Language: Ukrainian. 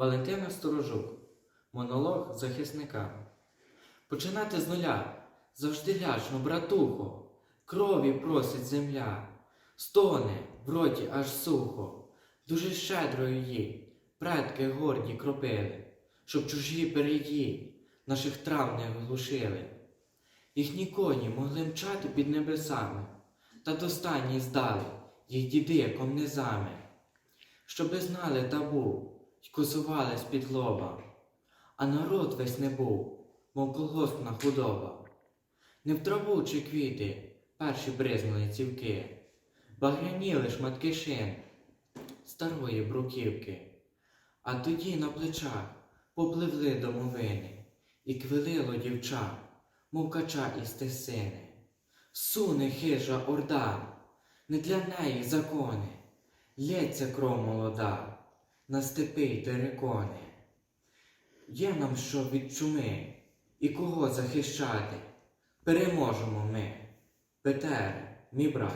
Валентина Сторожук. Монолог захисника. Починати з нуля завжди лячно, братухо. Крові просить земля, стоне в роті аж сухо. Дуже щедро її предки горді кропили, щоб чужі переї наших трав не глушили. Їхні коні могли мчати під небесами, та до стані здали їх діди комнизами, щоби знали табу й косували з-під лоба, а народ весь не був, мов колгоспна худоба. Не в траву чи квіти перші бризнули цівки, багряніли шматки шин старої бруківки, а тоді на плечах попливли домовини, і квилило дівча, мов кача із тесини. Суне хижа орда, не для неї закони, лється кров молода, на степи й терикони. Є нам що від чуми і кого захищати, переможемо ми, Петере, мій брат.